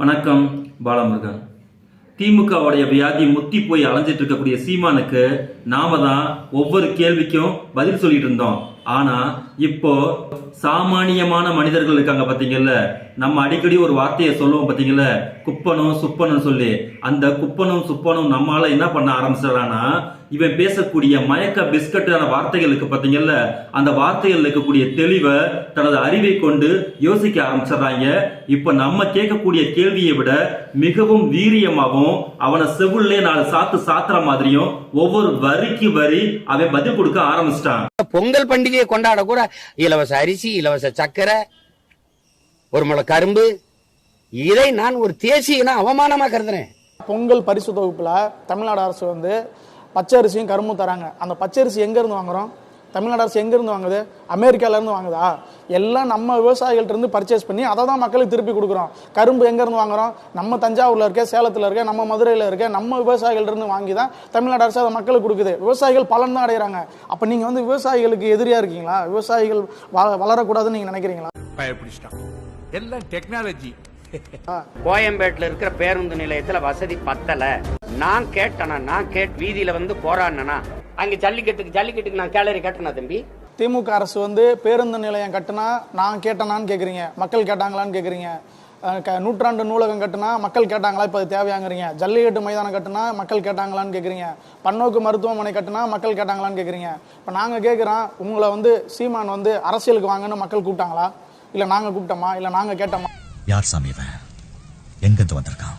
வணக்கம் பாலமுருகன். திமுகவுடைய வியாதி முத்தி போய் அலைஞ்சிட்டு இருக்கக்கூடிய சீமானுக்கு நாம தான் ஒவ்வொரு கேள்விக்கும் பதில் சொல்லிட்டு இருந்தோம். ஆனா இப்போ சாமானியமான மனிதர்கள் இருக்காங்க பாத்தீங்கல்ல? நம்ம அடிக்கடி ஒரு வார்த்தையை சொல்லுவோம் பாத்தீங்கல்ல? குப்பனும் சுப்பனும் சொல்லி. அந்த குப்பனும் சுப்பனும் நம்மளால என்ன பண்ண ஆரம்பிச்சிடறானா இவன் பேசக்கூடிய மயக்க பிஸ்கட்டான வார்த்தைகளுக்கு பார்த்தீங்கல்ல பாத்தீங்கல்ல? அந்த வார்த்தைகள் இருக்கக்கூடிய தெளிவை தனது அறிவை கொண்டு யோசிக்க ஆரம்பிச்சிடுறாங்க. இப்ப நம்ம கேட்கக்கூடிய கேள்வியை விட மிகவும் வீரியமாகவும் அவனை செவுள்ளே நாலு சாத்து சாத்துற மாதிரியும் ஒவ்வொரு வரிக்கு வரி அவன் பதில் கொடுக்க ஆரம்பிச்சிட்டான். பொங்கல் பண்டிகை பண்டிகையை கொண்டாட கூட இலவச அரிசி இலவச சக்கரை ஒரு முளை கரும்பு. இதை நான் ஒரு தேசியனா அவமானமா கருதுறேன். பொங்கல் பரிசு தொகுப்புல தமிழ்நாடு அரசு வந்து பச்சரிசியும் கரும்பும் தராங்க. அந்த பச்சரிசி எங்க இருந்து வாங்குறோம்? தமிழ்நாடு அரசு எங்க இருந்து வாங்குது? அமெரிக்கால இருந்து வாங்குதா? எல்லாம் நம்ம விவசாயிகள்ட்ட இருந்து பர்ச்சேஸ் பண்ணி அதை தான் மக்களுக்கு திருப்பி கொடுக்குறோம். கரும்பு எங்க இருந்து வாங்குறோம்? நம்ம தஞ்சாவூர்ல இருக்க சேலத்துல இருக்க நம்ம மதுரையில இருக்க நம்ம விவசாயிகள்ட்ட இருந்து வாங்கி தான் தமிழ்நாடு அரசு அதை மக்களுக்கு கொடுக்குது. விவசாயிகள் பலன் தான் அடைகிறாங்க அப்ப நீங்க வந்து விவசாயிகளுக்கு எதிரியா இருக்கீங்களா? விவசாயிகள் வ- வளரக்கூடாதுன்னு நீங்க நினைக்கிறீங்களா? எல்லாம் டெக்னாலஜி கோயம்பேட்டில் இருக்கிற பேருந்து நிலையத்துல வசதி பத்தல. நான் கேட்டனா நான் கேட் வீதியில வந்து போராடினா அங்க ஜல்லிக்கட்டுக்கு ஜல்லிக்கட்டுக்கு நான் கேலரி கட்டினா தம்பி. திமுக அரசு வந்து பேருந்து நிலையம் கட்டுனா நான் கேட்டனான்னு கேட்குறீங்க மக்கள் கேட்டாங்களான்னு கேட்குறீங்க நூற்றாண்டு நூலகம் கட்டுனா மக்கள் கேட்டாங்களா? இப்போ அது தேவையாங்கிறீங்க. ஜல்லிக்கட்டு மைதானம் கட்டுனா மக்கள் கேட்டாங்களான்னு கேட்குறீங்க பன்னோக்கு மருத்துவமனை கட்டுனா மக்கள் கேட்டாங்களான்னு கேட்குறீங்க இப்போ நாங்கள் கேட்குறோம் உங்களை வந்து சீமான் வந்து அரசியலுக்கு வாங்கன்னு மக்கள் கூப்பிட்டாங்களா? இல்லை நாங்கள் கூப்பிட்டோமா? இல்லை நாங்கள் கேட்டோமா? யார் சாமி எங்கிருந்து வந்திருக்கான்?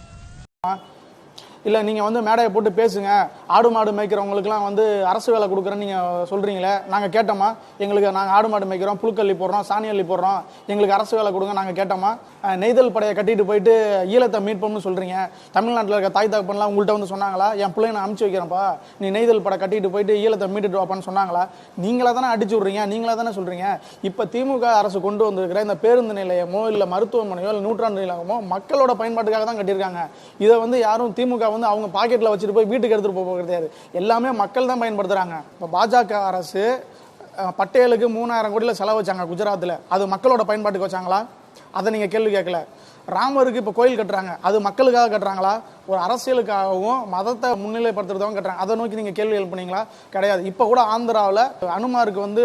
இல்லை நீங்கள் வந்து மேடையை போட்டு பேசுங்க. ஆடு மாடு மேய்க்கிறவங்களுக்குலாம் வந்து அரசு வேலை கொடுக்குறேன்னு நீங்கள் சொல்கிறீங்களே நாங்கள் கேட்டோமா? எங்களுக்கு நாங்கள் ஆடு மாடு மேய்க்கிறோம் புழுக்கள்ளி போடுறோம் சாணி அள்ளி போடுறோம். எங்களுக்கு அரசு வேலை கொடுங்க நாங்கள் கேட்டோமா? நெய்தல் படையை கட்டிட்டு போயிட்டு ஈழத்தை மீட்போம்னு சொல்கிறீங்க தமிழ்நாட்டில் இருக்க தாய் தகப்பன்லாம் உங்கள்கிட்ட வந்து சொன்னாங்களா? என் பிள்ளைய நான் அமுச்சு வைக்கிறேன்ப்பா. நீ நெய்தல் படை கட்டிட்டு போயிட்டு ஈழத்தை மீட்டுட்டு வாப்பான்னு சொன்னாங்களா? நீங்களா தானே அடிச்சு விட்றீங்க நீங்களா தானே சொல்கிறீங்க இப்போ திமுக அரசு கொண்டு வந்திருக்கிற இந்த பேருந்து நிலையமோ இல்லை மருத்துவமனையோ இல்லை நூற்றாண்டு நிலையமோ மக்களோட பயன்பாட்டுக்காக தான் கட்டியிருக்காங்க. இதை வந்து யாரும் திமுக வந்து அவங்க பாக்கெட்டில் வச்சுட்டு போய் வீட்டுக்கு எடுத்துகிட்டு போக கிடையாது எல்லாமே மக்கள் தான் பயன்படுத்துகிறாங்க இப்போ பாஜக அரசு பட்டேலுக்கு மூணாயிரம் கோடியில் செலவு வச்சாங்க குஜராத்தில் அது மக்களோட பயன்பாட்டுக்கு வச்சாங்களா? அதை நீங்கள் கேள்வி கேட்கல. ராமருக்கு இப்போ கோயில் கட்டுறாங்க. அது மக்களுக்காக கட்டுறாங்களா? ஒரு அரசியலுக்காகவும் மதத்தை முன்னிலைப்படுத்துறதாகவும் கட்டுறாங்க அதை நோக்கி நீங்கள் கேள்வி எழுப்புனீங்களா? கிடையாது. இப்போ கூட ஆந்திராவில் அனுமாருக்கு வந்து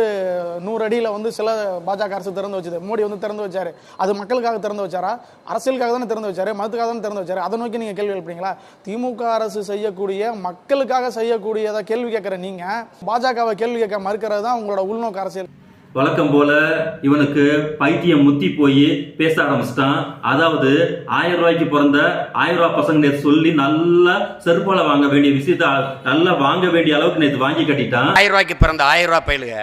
நூறு அடியில் வந்து சில பாஜக அரசு திறந்து வச்சது. மோடி வந்து திறந்து வச்சாரு. அது மக்களுக்காக திறந்து வச்சாரா? அரசியலுக்காக தானே திறந்து வச்சாரு? மதத்துக்காக தானே திறந்து வச்சாரு? அதை நோக்கி நீங்கள் கேள்வி எழுப்புறீங்களா திமுக அரசு செய்யக்கூடிய மக்களுக்காக செய்யக்கூடியதை கேள்வி கேட்குற நீங்கள் பாஜகவை கேள்வி கேட்க மறுக்கிறது தான் உங்களோட உள்நோக்கு அரசியல். வழக்கம் போல இவனுக்கு பைத்தியம் முத்தி போய் பேச ஆரம்பிச்சிட்டான். அதாவது ஆயிரம் ரூபாய்க்கு பிறந்த ஆயிரம் ரூபாய் பசங்க சொல்லி நல்லா செருப்பால வாங்க வேண்டிய விஷயத்த நல்லா வாங்க வேண்டிய அளவுக்கு நேத்து வாங்கி கட்டிட்டான். ஆயிரம் ரூபாய்க்கு பிறந்த ஆயிரம் ரூபாய் பயிலுக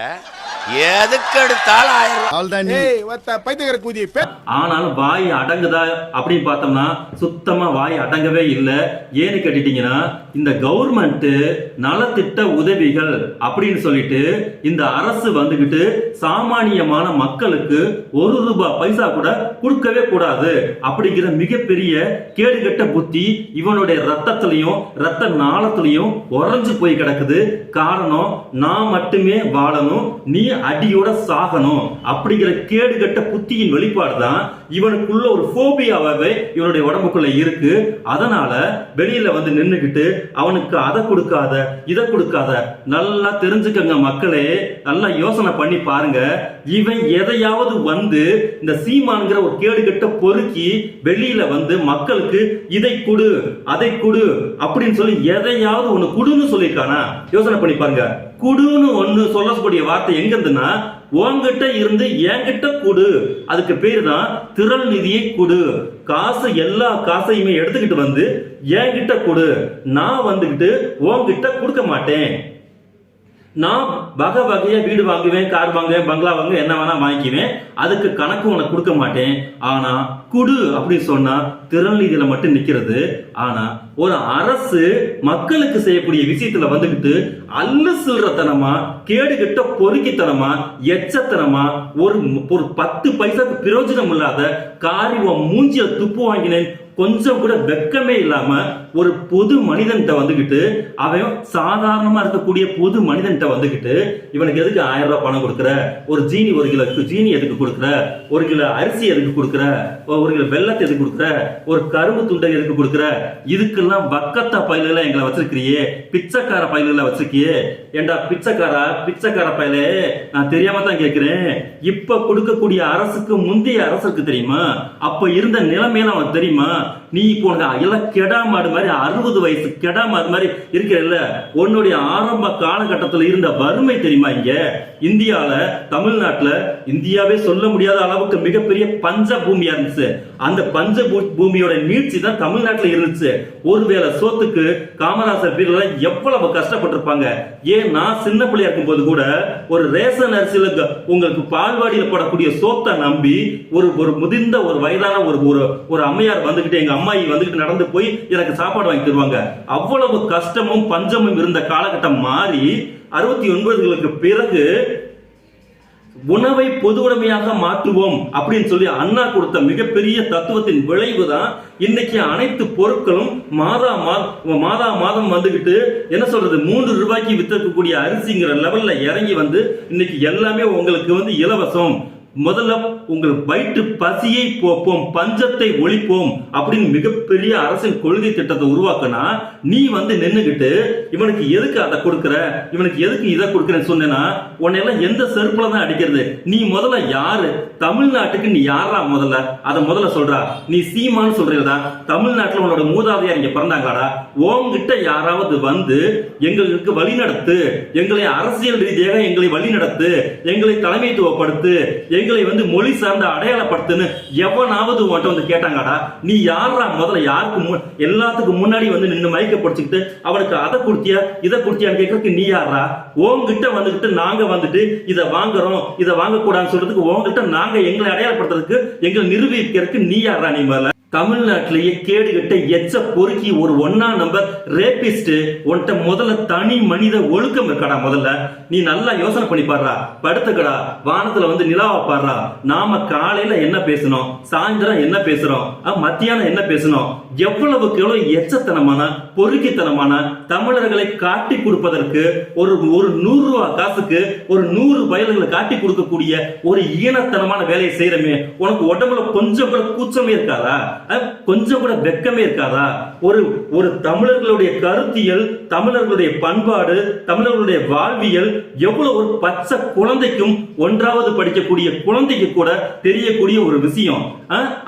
எதுக்கு எடுத்தாலும் ஆயிரம் ரூபாய். ஏய் ஒத்த பைத்தியக்கார கூதி பே ஆனாலும் வாய் அடங்குதா அப்படின்னு பார்த்தோம்னா சுத்தமா வாய் அடங்கவே இல்லை. ஏன்னு கேட்டுட்டீங்கன்னா இந்த கவர்மெண்ட்டு நலத்திட்ட உதவிகள் அப்படின்னு சொல்லிட்டு இந்த அரசு வந்துகிட்டு சாமானியமான மக்களுக்கு ஒரு ரூபாய் பைசா கூட கொடுக்கவே கூடாது அப்படிங்கிற மிகப்பெரிய கேடுகட்ட புத்தி இவனுடைய ரத்தத்திலையும் ரத்த நாளத்திலையும் உறைஞ்சு போய் கிடக்குது. காரணம் நான் மட்டுமே வாழணும் நீ அடியோட சாகணும் அப்படிங்கிற கேடுகட்ட புத்தியின் வெளிப்பாடு தான் இவனுக்குள்ள ஒரு ஃபோபியாவே இவனுடைய உடம்புக்குள்ள இருக்கு. அதனால வெளியில வந்து நின்றுக்கிட்டு அவனுக்கு அதை கொடுக்காத இதை கொடுக்காத நல்லா தெரிஞ்சுக்கங்க மக்களே நல்லா யோசனை பண்ணி பாருங்க. இவன் எதையாவது வந்து இந்த சீமான்கிற ஒரு கேடுகட்ட பொறுக்கி வெளியில வந்து மக்களுக்கு இதை கொடு அதை கொடு அப்படின்னு சொல்லி எதையாவது ஒண்ணு குடுன்னு சொல்லியிருக்கானா? யோசனை பண்ணி பாருங்க. குடுன்னு ஒண்ணு சொல்லக்கூடிய வார்த்தை எங்க இருந்துன்னா உங்ககிட்ட இருந்து என்கிட்ட கொடு. அதுக்கு பேர் தான் திரள் நிதியை கொடு. காசு எல்லா காசையுமே எடுத்துக்கிட்டு வந்து என்கிட்ட கொடு. நான் வந்துக்கிட்டு உங்ககிட்ட கொடுக்க மாட்டேன். நான் வகை வகையா வீடு வாங்குவேன் கார் வாங்குவேன் பங்களா வாங்குவேன் என்ன வேணா வாங்கிக்குவேன். அதுக்கு கணக்கு உனக்கு கொடுக்க மாட்டேன். ஆனா குடு அப்படின்னு சொன்னா திறநிதியில மட்டும் நிக்கிறது. ஆனா ஒரு அரசு மக்களுக்கு செய்யக்கூடிய விஷயத்துல வந்துகிட்டு அல்லு சில்றத்தனமா கேடுகிட்ட பொறுக்கித்தனமா எச்சத்தனமா ஒரு ஒரு பத்து பைசாக்கு பிரயோஜனம் இல்லாத காரி உன் மூஞ்சில துப்பு வாங்கினேன். கொஞ்சம் கூட வெக்கமே இல்லாம ஒரு பொது மனிதன்கிட்ட வந்துகிட்டு அவன் சாதாரணமா இருக்கக்கூடிய பொது மனிதன்கிட்ட வந்துகிட்டு இவனுக்கு எதுக்கு ஆயிரம் ரூபாய் பணம் கொடுக்குற? ஒரு ஜீனி ஒரு கிலோ ஜீனி எதுக்கு கொடுக்குற? ஒரு கிலோ அரிசி எதுக்கு கொடுக்குற? ஒரு கிலோ வெள்ளத்தை எதுக்கு கொடுக்குற? ஒரு கரும்பு துண்டை எதுக்கு கொடுக்குற? இதுக்கெல்லாம் வக்கத்தா பயில எங்களை வச்சிருக்கிறியே. பிச்சைக்கார பயில வச்சிருக்கியே. ஏண்டா பிச்சைக்காரா? பிச்சைக்கார பயலே நான் தெரியாம தான் கேட்கிறேன். இப்ப கொடுக்கக்கூடிய அரசுக்கு முந்தைய அரசுக்கு தெரியுமா? அப்ப இருந்த நிலைமையில அவனுக்கு தெரியுமா? நீ இப்போ எல்லாம் கெடா மாடு மாதிரி அறுபது வயசு கெடா மாடு மாதிரி இருக்கிறல்ல. உன்னுடைய ஆரம்ப காலகட்டத்தில் இருந்த வறுமை தெரியுமா இங்க? இந்தியாவில் தமிழ்நாட்டுல இந்தியாவே சொல்ல முடியாத அளவுக்கு மிகப்பெரிய பஞ்ச பூமியா இருந்துச்சு. அந்த பஞ்ச பூமியோட நீட்சி தான் தமிழ்நாட்டில் இருந்துச்சு. ஒருவேளை சோத்துக்கு காமராசர் பீரியட்ல எவ்வளவு கஷ்டப்பட்டிருப்பாங்க? ஏன் நான் சின்ன பிள்ளையா இருக்கும் போது கூட ஒரு ரேஷன் அரிசியில உங்களுக்கு பால்வாடியில் போடக்கூடிய சோத்தை நம்பி ஒரு ஒரு முதிர்ந்த ஒரு வயதான ஒரு ஒரு ஒரு அம்மையார் வந்துகிட்டு எங்க அம்மாயி வந்துகிட்டு நடந்து போய் எனக்கு சாப்பாடு வாங்கி தருவாங்க. அவ்வளவு கஷ்டமும் பஞ்சமும் இருந்த காலகட்டம் மாறி அறுபத்தி ஒன்பதுகளுக்கு பிறகு உணவை பொது உடைமையாக மாற்றுவோம் அப்படின்னு சொல்லி அண்ணா கொடுத்த மிகப்பெரிய தத்துவத்தின் விளைவு தான் இன்னைக்கு அனைத்து பொருட்களும் மாதா மா- மாதா மாதம் வந்துகிட்டு என்ன சொல்றது மூன்று ரூபாய்க்கு வித்திருக்கக்கூடிய அரிசிங்கிற லெவல்ல இறங்கி வந்து இன்னைக்கு எல்லாமே உங்களுக்கு வந்து இலவசம். முதல்ல உங்கள் வயிற்று பசியை போப்போம் பஞ்சத்தை ஒழிப்போம் அப்படின்னு மிகப்பெரிய அரசின் கொள்கை திட்டத்தை உருவாக்கினா நீ வந்து நின்றுகிட்டு இவனுக்கு எதுக்கு அதை கொடுக்குற? இவனுக்கு எதுக்கு இதை கொடுக்குறேன்னு சொன்னேன்னா உன்னையெல்லாம் எந்த செருப்புல தான் அடிக்கிறது? நீ முதல்ல யாரு? தமிழ்நாட்டுக்கு நீ யாரா முதல்ல? அதை முதல்ல சொல்றா. நீ சீமான்னு சொல்றீங்களா தமிழ்நாட்டுல உன்னோட மூதாதையார் இங்க பிறந்தாங்களாடா. உங்ககிட்ட யாராவது வந்து எங்களுக்கு வழி நடத்து எங்களை அரசியல் ரீதியாக எங்களை வழி நடத்து எங்களை தலைமைத்துவப்படுத்து. எங்களை வந்து மொழி சார்ந்த அடையாளப்படுத்துன்னு எவனாவது உன்கிட்ட வந்து கேட்டாங்கடா. நீ யாரா முதல்ல? யாருக்கு முன் எல்லாத்துக்கும் முன்னாடி வந்து நின்று மயக்க பிடிச்சிக்கிட்டு அவனுக்கு அதை கொடுத்தியா இதை கொடுத்தியான்னு கேட்கறதுக்கு நீ யாரா உங்ககிட்ட வந்துகிட்டு நாங்க வந்துட்டு இதை வாங்குறோம் இதை வாங்கக்கூடாதுன்னு சொல்றதுக்கு உங்ககிட்ட நாங்க எங்களை அடையாளப்படுத்துறதுக்கு எங்களை நிரூபிக்கிறதுக்கு நீ யாரா நீ முதல்ல? தமிழ்நாட்டிலேயே கேடுகட்ட எச்ச பொறுக்கி ஒரு ஒன்னா நம்பர் ரேபிஸ்ட் உன்ட்ட முதல்ல தனி மனித ஒழுக்கம் இருக்கடா முதல்ல? நீ நல்லா யோசனை பண்ணி பாடுறா. படுத்துக்கடா. வானத்துல வந்து நிலாவை பாடுறா. நாம காலையில என்ன பேசணும் சாயந்தரம் என்ன பேசுறோம்? மத்தியானம் என்ன பேசணும் எவ்வளவுக்கு எவ்வளவு எச்சத்தனமான பொறுக்கித்தனமான தமிழர்களை காட்டி கொடுப்பதற்கு ஒரு ஒரு நூறு ரூபா காசுக்கு ஒரு நூறு வயல்களை காட்டி கொடுக்கக்கூடிய ஒரு ஈனத்தனமான வேலையை செய்யறமே. உனக்கு உடம்புல கொஞ்சம் கூட கூச்சமே இருக்காதா? அஹ், கொஞ்சம் கூட வெக்கமே இருக்காதா? ஒரு ஒரு தமிழர்களுடைய கருத்தியல் தமிழர்களுடைய பண்பாடு தமிழர்களுடைய வாழ்வியல் எவ்வளவு ஒரு பச்சை குழந்தைக்கும் ஒன்றாவது படிக்கக்கூடிய குழந்தைக்கு கூட தெரியக்கூடிய ஒரு விஷயம்.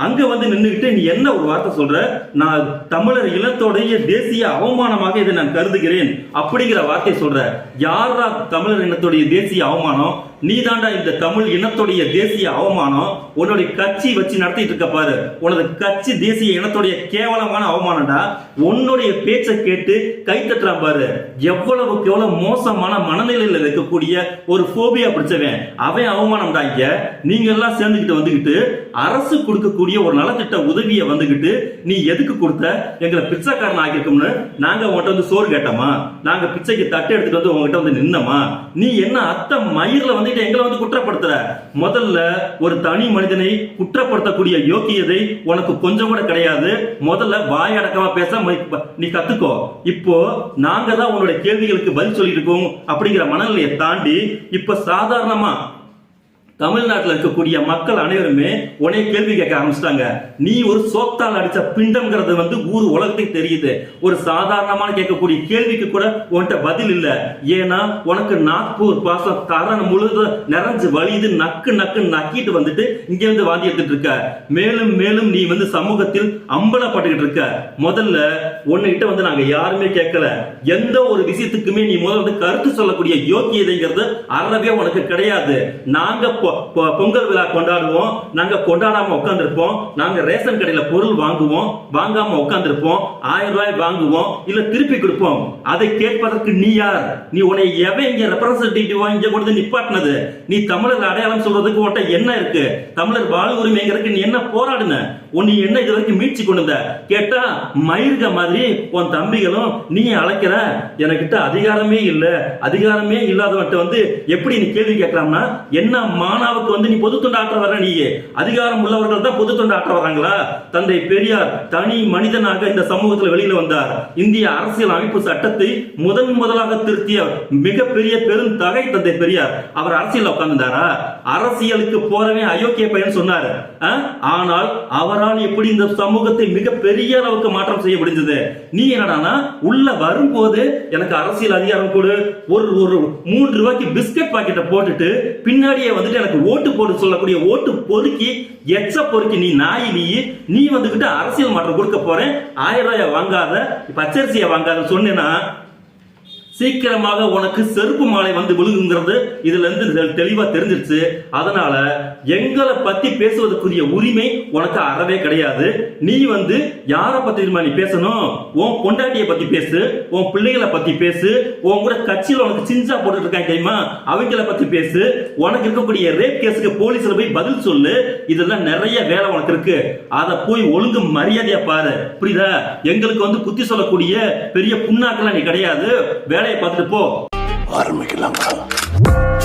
அங்க வந்து நின்றுகிட்டு நீ என்ன ஒரு வார்த்தை சொல்ற? நான் தமிழர் இனத்தோடைய தேசிய அவமானமாக இதை நான் கருதுகிறேன் அப்படிங்கிற வார்த்தை சொல்ற. யாரா தமிழர் இனத்துடைய தேசிய அவமானம்? நீதாண்டா இந்த தமிழ் இனத்துடைய தேசிய அவமானம்? உன்னுடைய கட்சி வச்சு நடத்திட்டு இருக்க பாரு. உனது கட்சி தேசிய இனத்துடைய கேவலமான அவமானம்டா. உன்னுடைய பேச்சை கேட்டு கை தட்டுறான் பாரு. எவ்வளவுக்கு எவ்வளவு மோசமான மனநிலையில இருக்கக்கூடிய ஒரு போபியா பிடிச்சவன். அவன் அவமானம் தான் நீங்க எல்லாம் சேர்ந்துகிட்டு வந்துகிட்டு அரசு கொடுக்கக்கூடிய ஒரு நலத்திட்ட உதவியை வந்துகிட்டு நீ எதுக்கு கொடுத்த? எங்களை பிச்சைக்காரன் ஆகியிருக்கோம்னு நாங்க உன்கிட்ட வந்து சோறு கேட்டோமா? நாங்க பிச்சைக்கு தட்டு எடுத்துட்டு வந்து உங்ககிட்ட வந்து நின்னமா? நீ என்ன அத்தை மயிர்ல வந்துட்டு எங்களை வந்து குற்றப்படுத்துற? முதல்ல ஒரு தனி மனிதனை குற்றப்படுத்தக்கூடிய யோக்கியதை உனக்கு கொஞ்சம் கூட கிடையாது. முதல்ல வாயடக்கமா பேச நீ கத்துக்கோ. இப்போ நாங்க தான் உன்னோட கேள்விகளுக்கு பதில் சொல்லிட்டு இருக்கோம் அப்படிங்கிற மனநிலையை தாண்டி இப்ப சாதாரணமா தமிழ்நாட்டில் இருக்கக்கூடிய மக்கள் அனைவருமே உனே கேள்வி கேட்க ஆரம்பிச்சிட்டாங்க. நீ ஒரு சோத்தால் அடிச்ச பிண்டம்ங்கிறது வந்து ஊர் உலகத்துக்கு தெரியுது. ஒரு சாதாரணமான கேட்கக்கூடிய கேள்விக்கு கூட உன்கிட்ட பதில் இல்லை. ஏன்னா உனக்கு நாக்பூர் பாசம் தரணம் முழுதும் நிறைஞ்சு வலியுது நக்கு நக்கு நக்கிட்டு வந்துட்டு இங்கே வந்து வாந்தி எடுத்துட்டு இருக்க. மேலும் மேலும் நீ வந்து சமூகத்தில் அம்பலப்பட்டுக்கிட்டு இருக்க. முதல்ல உன்கிட்ட வந்து நாங்க யாருமே கேட்கல. எந்த ஒரு விஷயத்துக்குமே நீ முதல்ல வந்து கருத்து சொல்லக்கூடிய யோக்கியதைங்கிறது அறவே உனக்கு கிடையாது. நாங்க பொங்கல் விழா கொண்டாடுவோம். நாங்க கொண்டாடாம உட்காந்துருப்போம் நாங்க ரேஷன் கடையில பொருள் வாங்குவோம். வாங்காம உட்காந்துருப்போம் ஆயிரம் ரூபாய் வாங்குவோம். இல்ல திருப்பி கொடுப்போம். அதை கேட்பதற்கு நீ யார்? நீ உன்னை எவன் இங்க ரெப்ரசன்டேட்டிவா இங்க கொண்டு நிப்பாட்டினது? நீ தமிழர் அடையாளம் சொல்றதுக்கு உன்கிட்ட என்ன இருக்கு? தமிழர் வாழ் உரிமைங்கிறதுக்கு நீ என்ன போராடுன? உன்னை என்ன இது வரைக்கும் மீட்சி கொண்டு வந்த கேட்டா மயிருக மாதிரி உன் தம்பிகளும் நீ அழைக்கிற? எனக்கிட்ட அதிகாரமே இல்ல. அதிகாரமே இல்லாதவன்ட்ட வந்து எப்படி நீ கேள்வி கேட்கலாம்னா என்ன மானாவுக்கு வந்து நீ பொது தொண்டாற்ற வர நீ அதிகாரம் உள்ளவர்கள் தான் பொது தொண்டாற்ற வராங்களா தந்தை பெரியார் தனி மனிதனாக இந்த சமூகத்தில் வெளியில வந்தார். இந்திய அரசியல் அமைப்பு சட்டத்தை முதன் முதலாக திருத்திய மிகப்பெரிய பெரும் தகை தந்தை பெரியார். அவர் அரசியல் உட்கார்ந்தாரா அரசியலுக்கு போறவே அயோக்கிய பையன் சொன்னார். ஆனால் ஆனால் அவரால் எப்படி இந்த சமூகத்தை மிகப்பெரிய அளவுக்கு மாற்றம் செய்ய முடிஞ்சது நீ என்னடானா உள்ள வரும்போது எனக்கு அரசியல் அதிகாரம் கொடு ஒரு ஒரு மூன்று ரூபாய்க்கு பிஸ்கட் பாக்கெட்டை போட்டுட்டு பின்னாடியே வந்துட்டு எனக்கு ஓட்டு போட்டு சொல்லக்கூடிய ஓட்டு பொறுக்கி எச்ச பொறுக்கி நீ நாய் நீ நீ வந்துகிட்டு அரசியல் மாற்றம் கொடுக்க போறேன். ஆயிரம் ரூபாய் வாங்காத பச்சரிசியை வாங்காத சொன்னேன்னா சீக்கிரமாக உனக்கு செருப்பு மாலை வந்து விழுங்குங்கிறது இதுல இருந்து தெ- தெளிவா தெரிஞ்சிருச்சு. அதனால எங்களை பத்தி பேசுவதற்குரிய உரிமை உனக்கு அறவே கிடையாது. நீ வந்து யாரை பத்தி தெரியுமா நீ பேசணும்? உன் பொண்டாட்டியை பத்தி பேசு உன் பிள்ளைகளை பத்தி பேசு உன் கூட கட்சியில் உனக்கு சிஞ்சா போட்டுட்டு இருக்காங்க தெரியுமா? அவங்கள பத்தி பேசு. உனக்கு இருக்கக்கூடிய ரேப் கேஸுக்கு போலீஸ்ல போய் பதில் சொல்லு. இதெல்லாம் நிறைய வேலை உனக்கு இருக்கு. அதை போய் ஒழுங்கு மரியாதையா பாரு. புரியுதா? எங்களுக்கு வந்து புத்தி சொல்லக்கூடிய பெரிய புண்ணாக்கெல்லாம் நீ கிடையாது. வேலையை பார்த்துட்டு போ. ஆரம்பிக்கலாம்.